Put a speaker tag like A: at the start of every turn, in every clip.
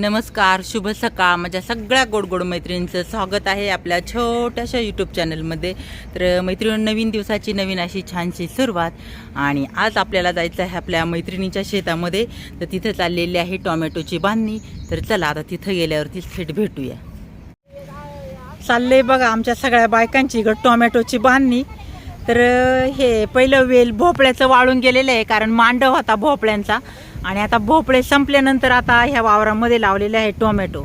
A: नमस्कार शुभ सकाळ. माझ्या सगळ्या गोड गोड मैत्रिणींचं स्वागत आहे आपल्या छोट्याशा यूट्यूब चॅनलमध्ये तर मैत्रिणी नवीन दिवसाची नवीन अशी छानशी सुरुवात. आणि आज आपल्याला जायचं आहे आपल्या मैत्रिणीच्या शेतामध्ये. तर तिथं चाललेली आहे टोमॅटोची बांधणी. तर चला आता तिथं गेल्यावरती थेट भेटूया. चाललंय बघा आमच्या सगळ्या बायकांची इकडं टोमॅटोची बांधणी. तर हे पहिलं वेल भोपळ्याचं वाळून गेलेलं आहे कारण मांडव होता भोपळ्यांचा. आणि आता भोपळे संपल्यानंतर आता ह्या वावरामध्ये लावलेले आहे टोमॅटो.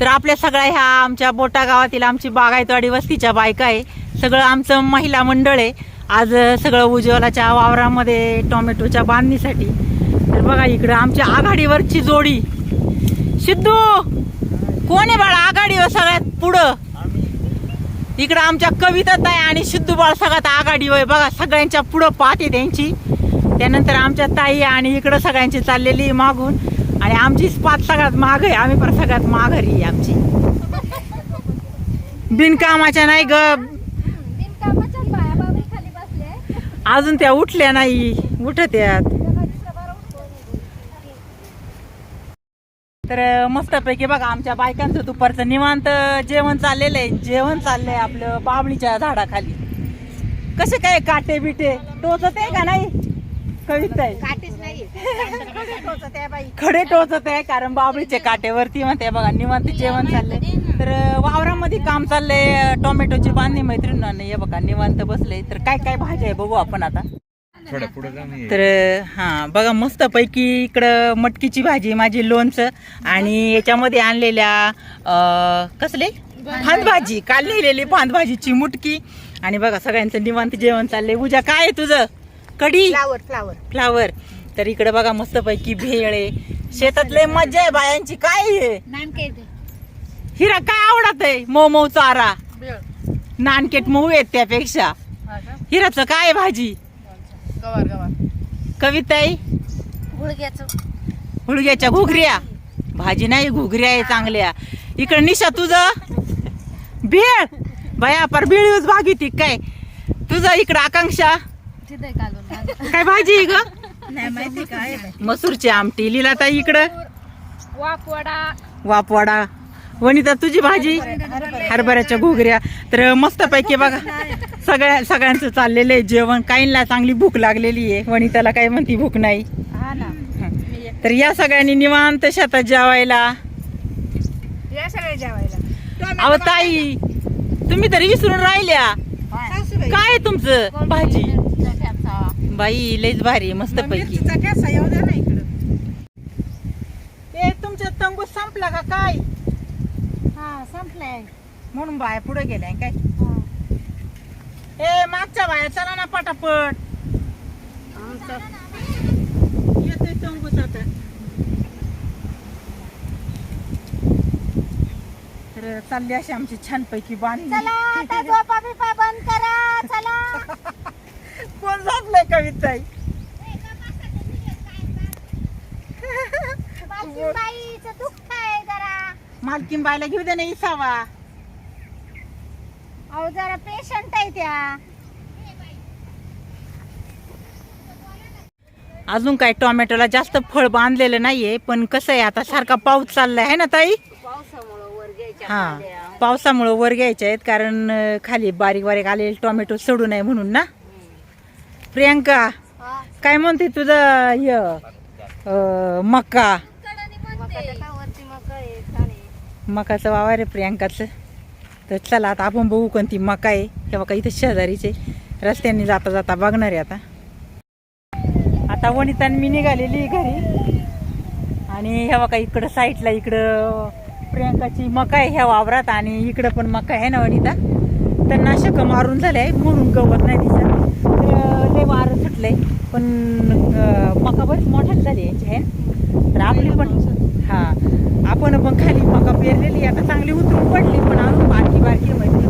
A: तर आपल्या सगळ्या ह्या आमच्या बोटा गावातील आमची बागायतवाडी वस्तीच्या बायका आहे. सगळं आमचं महिला मंडळ आहे. आज सगळं उज्ज्वलाच्या वावरामध्ये टोमॅटोच्या बांधणीसाठी. तर बघा इकडं आमच्या आघाडीवरची जोडी. सिद्धू कोण आहे बाळा आघाडीवर सगळ्यात पुढं? इकडं आमच्या कवितात आहे आणि सिद्धू बाळ सगळ्यात आघाडीवर बघा सगळ्यांच्या पुढं पाहते त्यांची. त्यानंतर आमच्या ताई आणि इकडं सगळ्यांची चाललेली मागून. आणि आमची पाच सगळ्यात माग आहे. आम्ही पण सगळ्यात माघारी आहे आमची. बिनकामाच्या नाही ग. अजून त्या उठल्या नाही. उठत यात तर मस्तपैकी बघा आमच्या बायकांचं दुपारचं निवांत जेवण चाललेलं आहे. जेवण चाललंय आपलं बाबळीच्या झाडाखाली. कसे काय काटे बिटे टोचत आहे का नाही? कविता आहे
B: काटेच नाही.
A: खडे टोचत आहे कारण बाबळीचे काटेवरती म्हणते बघा निवांत जेवण चाललंय. तर वावरामध्ये काम चाललंय टोमॅटोची बांधणी मैत्रिणी हे बघा निवांत बसले तर काय काय भाज्या आहे बघू आपण आता.
C: थोडं पुढे.
A: तर हा बघा मस्त पैकी इकडं मटकीची भाजी माझी लोणचं आणि याच्यामध्ये आणलेल्या अं, कसले? भाजी काल लिहिलेली भाजीची मुटकी. आणि बघा सगळ्यांचं निवांत जेवण चाललंय. उद्या काय आहे तुझं? कढी?
B: फ्लावर फ्लावर
A: फ्लावर तर इकडे बघा मस्त पैकी भेळ. आहे शेतात लय मजा आहे बायांची काय आहे
B: नानकेट
A: हिरा काय आवडत आहे मऊ मऊ चारा नानकेट मऊ आहेत त्यापेक्षा. हिराचं काय आहे भाजी? कविताई? हुळग्याच्या घुगऱ्या. भाजी नाही घुगऱ्या आहे चांगल्या. इकडे निशा तुझं? भेळ. बाया पर भेळीच भाग येते काय? तुझं इकडं आकांक्षा?
B: घालून
A: काय भाजी आहे ग?
B: नाही माहिती काय
A: मसूरची आमटी लिलाताई इकडं.
B: वापवडा
A: वापवाडा वनिता तुझी भाजी? हरभऱ्याच्या घुगऱ्या. तर मस्त पैकी बघा सगळ्या सगळ्यांचं चाललेलं आहे जेवण. काहींना चांगली भूक लागलेली आहे. वनिताला काय म्हणती भूक नाही.
B: हा ना.
A: तर या सगळ्यांनी निवांत शेतात जेवायला.
B: या सगळे जेवायला.
A: अहो ताई तुम्ही तरी विसरून राहिल्या. काय आहे तुमचं भाजी? बाई लईच भारी मस्त पैकी. ते तुमचा तंबू संपला का काय?
B: हा संपलाय.
A: म्हणून बाया पुढे गेल्या काय? ए मागच्या बाया चला ना पटापट. येतोय तंबूच आता. तर चालली अशी आमची छानपैकी बांधली
B: चला आता झोपा बिपा बंद करा चला.
A: कोण झोपलंय कविताई?
B: आहे
A: मालकीन बायला घेऊ दे ना इसावा.
B: अहो जरा पेशंट आहे त्या.
A: अजून काय टोमॅटोला जास्त फळ बांधलेलं नाहीये पण कसं आहे आता सारखा पाऊस चाललाय है ना ताई? हा पावसामुळे वर घ्यायचे आहेत कारण खाली बारीक बारीक आलेले टोमॅटो सोडू नये म्हणून ना? प्रियांका काय म्हणते तुझं य मका? मकाचं वावर आहे प्रियांकाचं. तर चला आता आपण बघू कोणती मका आहे. हे बघा इथं शेजारीचे रस्त्याने जाता जाता बघणार आहे आता. आता वनितान मी निघालेली आहे घरी. आणि ह्या बघा इकडं साईडला इकडं प्रियांकाची मका आहे ह्या वावरात आणि इकडं पण मका आहे ना वनिता? तर नाशक मारून झालंय म्हणून गवत नाही दिसत. वारं सुटलंय पण मका बरीच मोठ्याच झाली याची आहे तर आपली पण हा. आपण पण खाली मका पेरलेली आता चांगली उतरून पडली पण अजून बारकी बारकी माहिती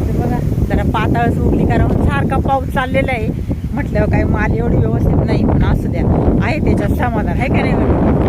A: तर बघा जरा पाताळच उगली कारण सारखा पाऊस चाललेला आहे. म्हटल्यावर काय माल एवढी व्यवस्थित नाही पण असू द्या. आहे त्याच्यात समाधान आहे का नाही?